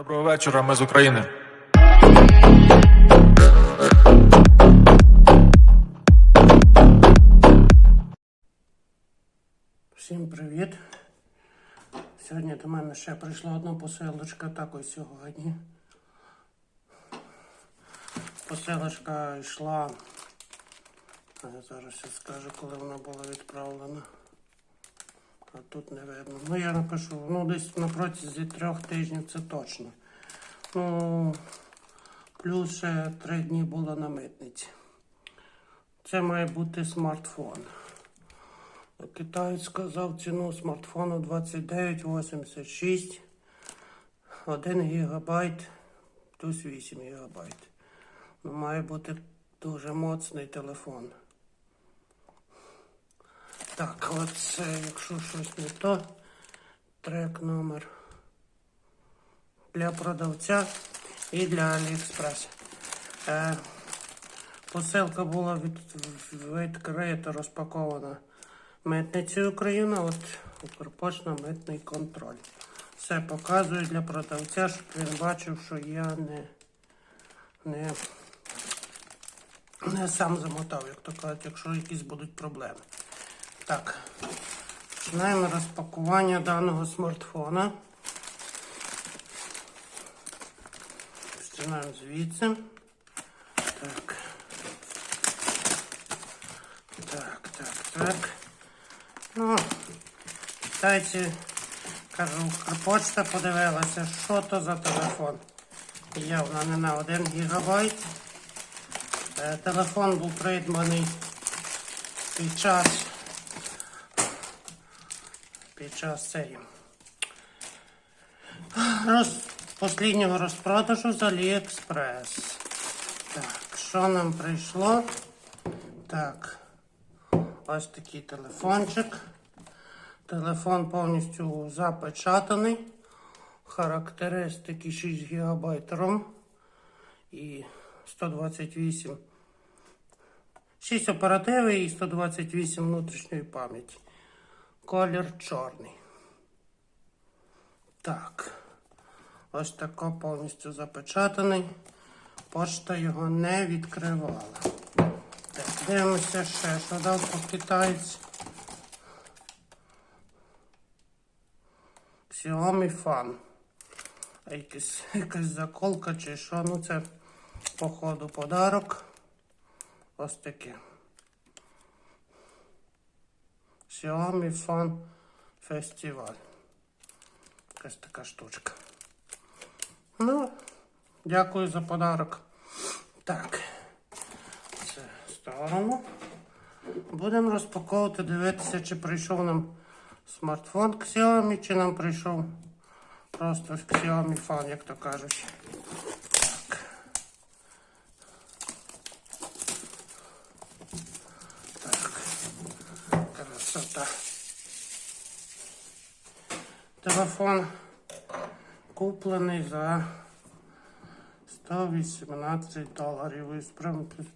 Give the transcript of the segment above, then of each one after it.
Доброго вечора, ми з України. Всім привіт! Сьогодні до мене ще прийшла одна посилочка, так ось сьогодні. Посилочка йшла. я Зараз я скажу, коли вона була відправлена. А тут не видно. Ну я напишу, ну десь на протязі трьох тижнів це точно. Ну, плюс ще три дні було на митниці. Це має бути смартфон. Китаєць сказав ціну смартфону 29,86. 1 гігабайт плюс 8 гігабайт. Ну, має бути дуже моцний телефон. Так, оце, якщо щось не то, трек номер для продавця і для Аліекспрес. Е, посилка була від, відкрита, розпакована митницею України, от Укрпошта митний контроль. Все показую для продавця, щоб він бачив, що я не, не, не сам замотав, як то кажуть, якщо якісь будуть проблеми. Так, починаємо розпакування даного смартфона. Починаємо звідси. Так. Так, так, так. Ну, китайці, кажу, Укрпочта подивилася, що то за телефон. Явно не на 1 гігабайт. Е, Телефон був придбаний під час під час цієї роз, посліднього розпродажу з Аліекспрес. Так, що нам прийшло? Так. Ось такий телефончик. Телефон повністю запечатаний. Характеристики 6 ГБ ROM і 128. 6 оперативи і 128 внутрішньої пам'яті. Колір чорний. Так. Ось тако повністю запечатаний. Пошта його не відкривала. Так, дивимося ще, що дав по китайці. Xiaomi Fan. Якась, якась заколка чи що. Ну це походу подарок. Ось таке. Xiaomi Fan Festival. Якась така штучка. Ну, дякую за подарок. Так. Це сторону. Будемо розпаковувати, дивитися, чи прийшов нам смартфон Xiaomi, чи нам прийшов просто Xiaomi Fan, як то кажуть. Так. Так. Красота. Телефон куплений за 118 доларів із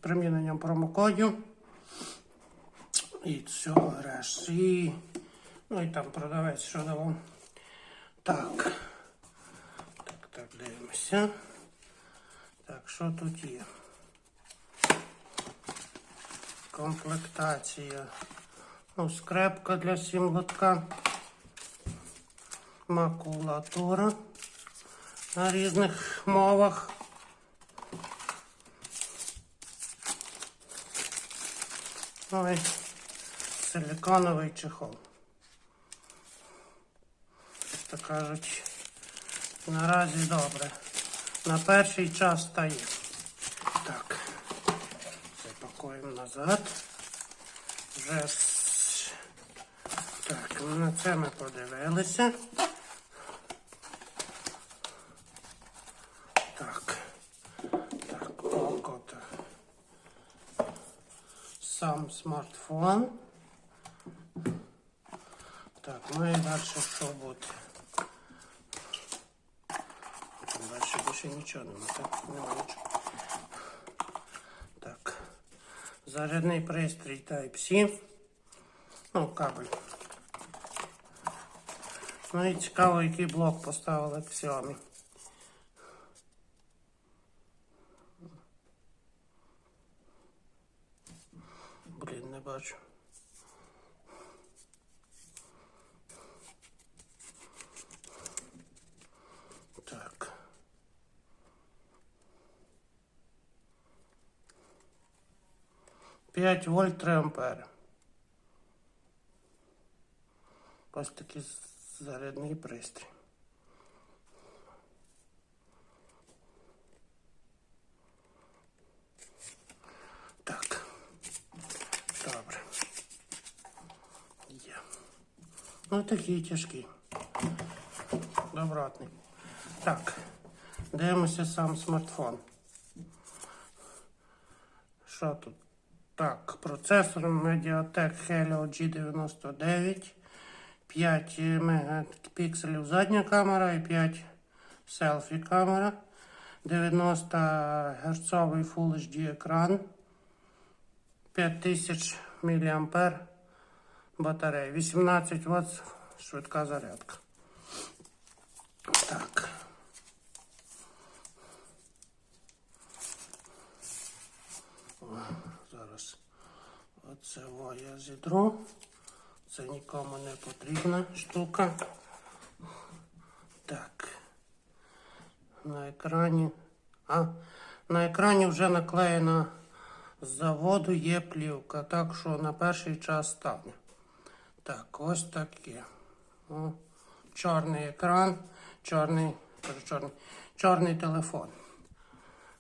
приміненням промокодів. І цього решті. Ну і там продавець що давав. Так. Так, так, дивимося. Так, що тут є? Комплектація. Ну, скрепка для сімлотка. Макулатура на різних мовах. Ой, силиконовий чехол. То кажуть, наразі добре. На перший час стає. Так, це пакуємо назад. Вже так, ну, на це ми подивилися. Так. Так, око то. Сам смартфон. Так, ну і далі що буде? Далі більше нічого нема, так? Нема нічого. Так. Зарядний пристрій Type-C. Ну, кабель. Ну і цікаво, який блок поставили Xiaomi. 5 вольт 3 ампери. Ось такий зарядний пристрій. Так. Добре. Є. Ну такий тяжкий. Добротний. Так. Дивимося сам смартфон. Що тут? Так, процесор Mediatek Helio G99. 5 мегапікселів задня камера і 5 селфі камера. 90 Гц Full HD екран. 5000 мА батарея. 18 Вт швидка зарядка. Так. Зараз я зідру. Це нікому не потрібна штука. Так. На екрані. А, на екрані вже наклеєна з заводу є плівка, так що на перший час стане. Так, ось таке. Чорний екран, чорний, чорний, чорний телефон.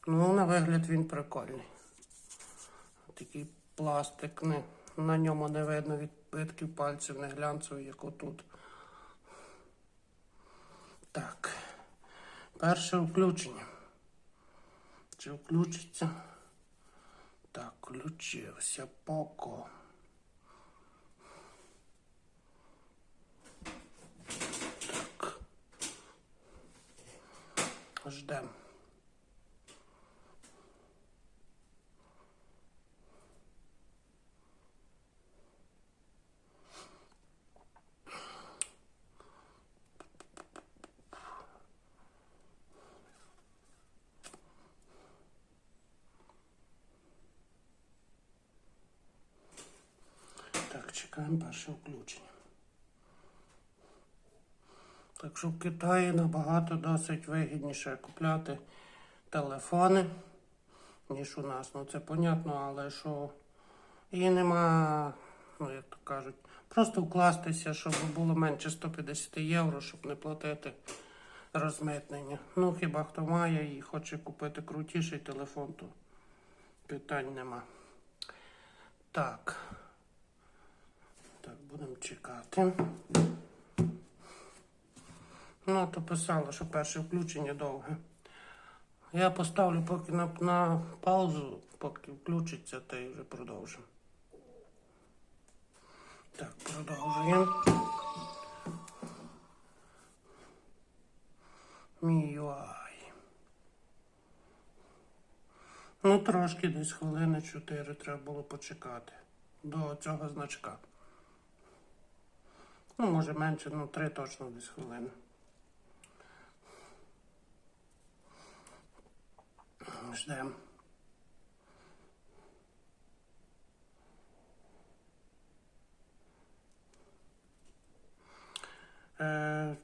Ну, на вигляд він прикольний. Такий пластик, не, на ньому не видно відбитків пальців, не глянцевий, як отут. Так. Перше включення. Чи включиться? Так, включився поко. Так. Ждем. Так, перше включення. Так що в Китаї набагато досить вигідніше купляти телефони, ніж у нас. Ну це понятно, але що і нема, ну як то кажуть, просто вкластися, щоб було менше 150 євро, щоб не платити розмитнення. Ну хіба хто має і хоче купити крутіший телефон, то питань нема. Так. Будемо чекати. Ну, то писало, що перше включення довге. Я поставлю поки на, на паузу, поки включиться, та й вже продовжимо. Так, продовжуємо. MIUI. Ну, трошки десь хвилини 4 треба було почекати до цього значка. Ну, може менше, ну три точно десь хвилини. Ждемо. Е,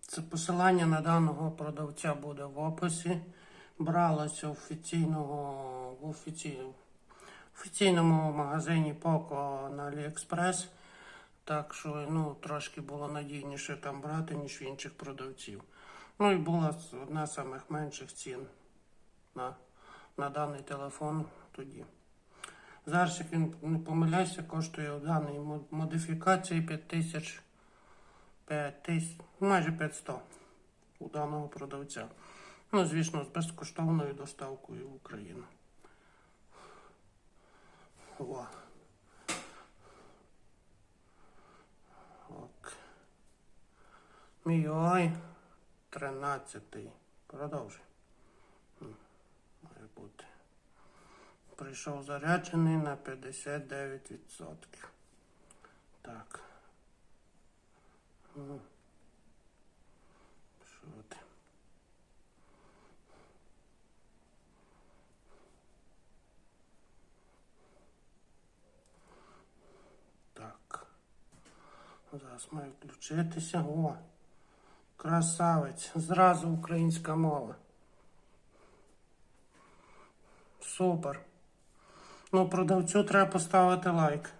Це посилання на даного продавця буде в описі. Бралося офіційного в офіційному, магазині Poco на AliExpress. Так що ну, трошки було надійніше там брати, ніж в інших продавців. Ну і була одна з самих менших цін на, на даний телефон тоді. Зараз, як він не помиляюся, коштує у даній модифікації 5000, 5000, майже 500 у даного продавця. Ну, звісно, з безкоштовною доставкою в Україну. О. Мій ой. Тринадцятий. Продовжуй. Має бути. Прийшов заряджений на 59%. Так. Ну. Що ти? Так. Зараз має включитися. О! Красавець. Зразу українська мова. Супер. Ну, продавцю треба поставити лайк.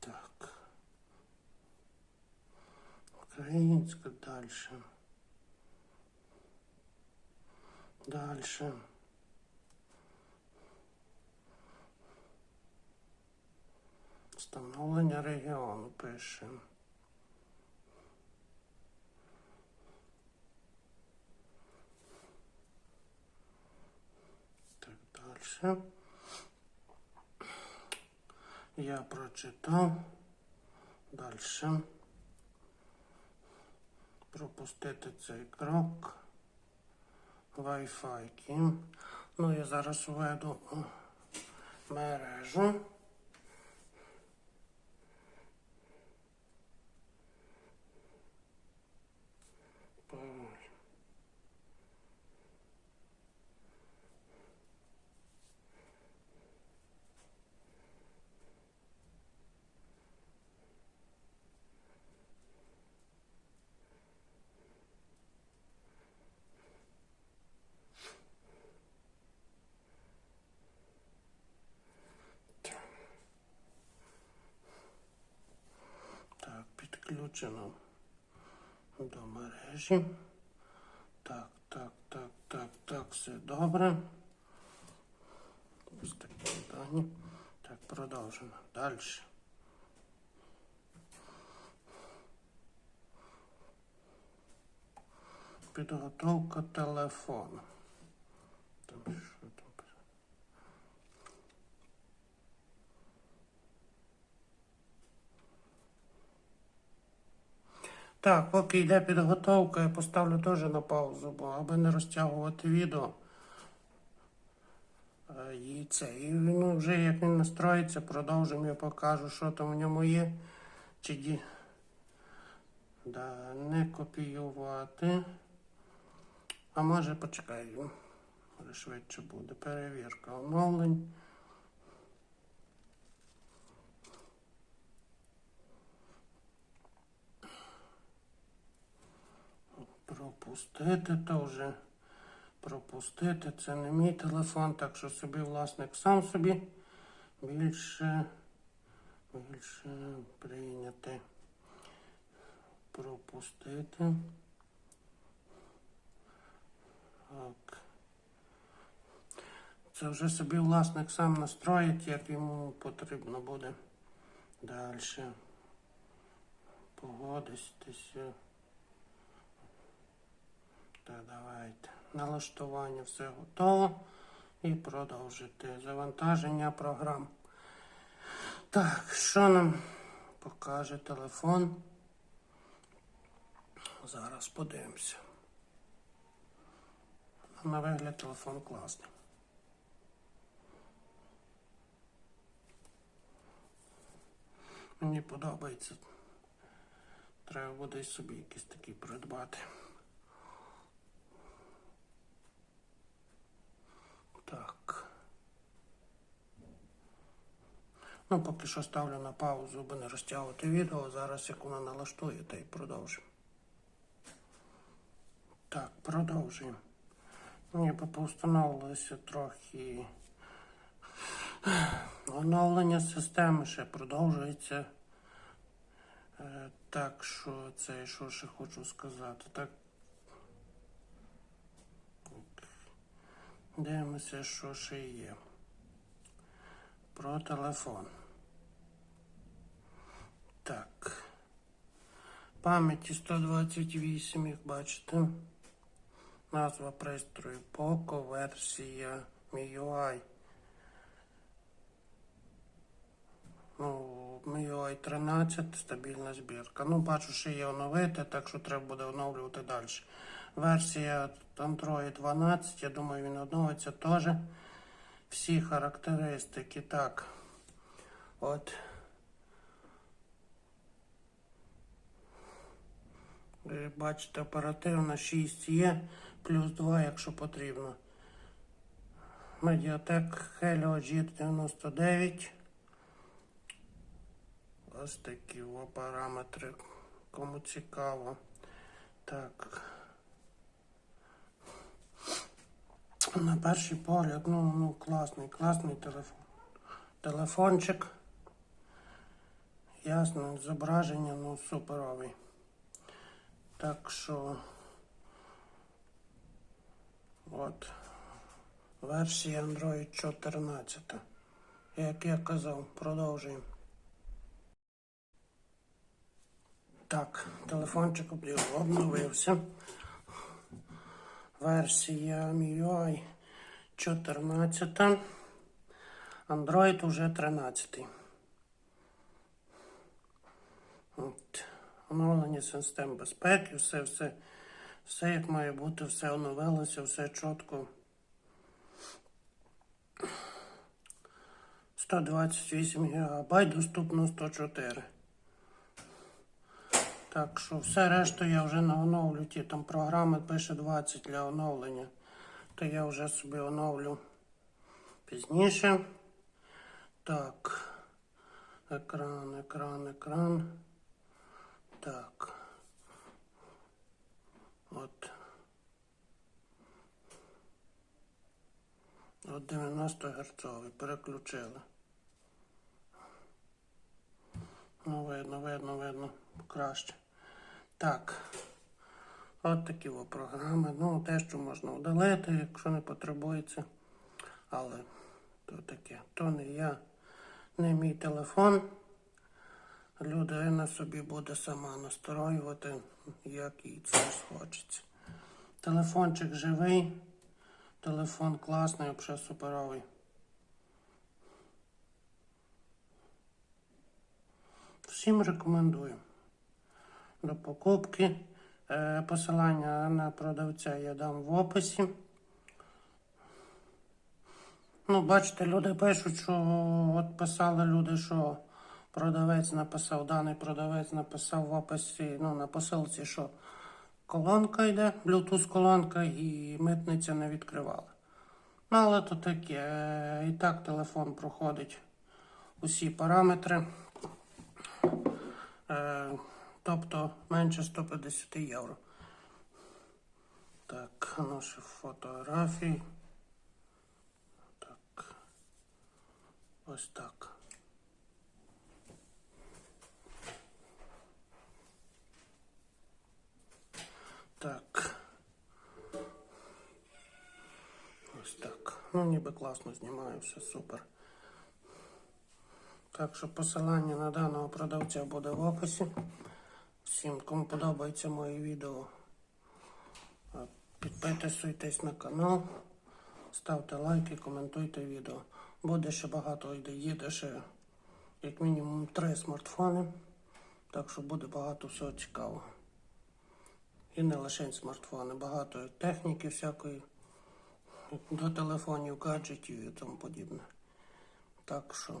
Так. Українська дальше. Дальше. Встановлення регіону пишемо. Так, дальше. Я прочитав. Дальше. Пропустити цей крок. Wi-Fi. Ну, я зараз введу мережу. Пароль. Так, підключено до мережі. Так, так, так, так, так, все добре. Ось такі дані. Так, продовжено. Далі. Підготовка телефону. Там що там? Так, поки йде підготовка, я поставлю теж на паузу, бо аби не розтягувати відео. Е, І це, і ну, вже як він настроїться, продовжимо, я покажу, що там в ньому є. Чи ді... да, не копіювати. А може почекай, може швидше буде. Перевірка оновлень. Пропустити то вже. Пропустити. Це не мій телефон, так що собі власник сам собі більше, більше прийняти. Пропустити. Так. Це вже собі власник сам настроїть, як йому потрібно буде. Далі. Погодитися. Так, давайте. Налаштування все готово. І продовжити завантаження програм. Так, що нам покаже телефон? Зараз подивимося. На вигляд телефон класний. Мені подобається. Треба буде собі якийсь такий придбати. Так. Ну, поки що ставлю на паузу, аби не розтягувати відео. Зараз як воно налаштує, та й продовжимо. Так, продовжуємо. Ніби повстановилося трохи оновлення системи ще продовжується. Е, Так що це що ще хочу сказати. Так. Дивимося, що ще є. Про телефон. Так. Пам'яті 128, як бачите. Назва пристрою Poco, версія MIUI. Ну, MIUI 13, стабільна збірка. Ну, бачу, що є оновити, так що треба буде оновлювати далі. Версія Android 12, я думаю, він оновиться теж. Всі характеристики. Так. От. Бачите, оперативна 6 є, плюс 2, якщо потрібно. Mediatek Helio G99. Ось такі о, параметри. Кому цікаво. Так. На перший погляд, ну, ну класний, класний телефон. Телефончик. Ясно, зображення, ну, суперовий. Так що. От. Версія Android 14. Як я казав, продовжуємо. Так, телефончик обновився. Версія MIUI 14. Android уже 13. От. Оновлення систем безпеки, все, все, все як має бути, все оновилося, все чітко. 128 ГБ, доступно 104. Так що все решту я вже не оновлю. Ті там програми пише 20 для оновлення. То я вже собі оновлю пізніше. Так. Екран, екран, екран. Так. От. От 90 герцовий. Переключили. Ну, видно, видно, видно. Краще. Так. От такі о програми. Ну, те, що можна удалити, якщо не потребується. Але то таке. То не я, не мій телефон. Людина собі буде сама настроювати, як їй це схочеться. Телефончик живий. Телефон класний, взагалі суперовий. Всім рекомендую. До покупки. Е, Посилання на продавця я дам в описі. Ну, бачите, люди пишуть, що от писали люди, що продавець написав, даний продавець написав в описі, ну, на посилці, що колонка йде, Bluetooth колонка і митниця не відкривала. Ну, але то таке. е, І так телефон проходить усі параметри. Е, тобто менше 150 євро. Так, наші фотографії. Так. Ось так. Так. Ось так. Ну, ніби класно знімаю, все супер. Так що посилання на даного продавця буде в описі. Всім, кому подобається моє відео, підписуйтесь на канал, ставте лайки, коментуйте відео. Буде ще багато йде, їде ще як мінімум три смартфони. Так що буде багато всього цікавого. І не лише смартфони, багато техніки всякої, до телефонів, гаджетів і тому подібне. Так що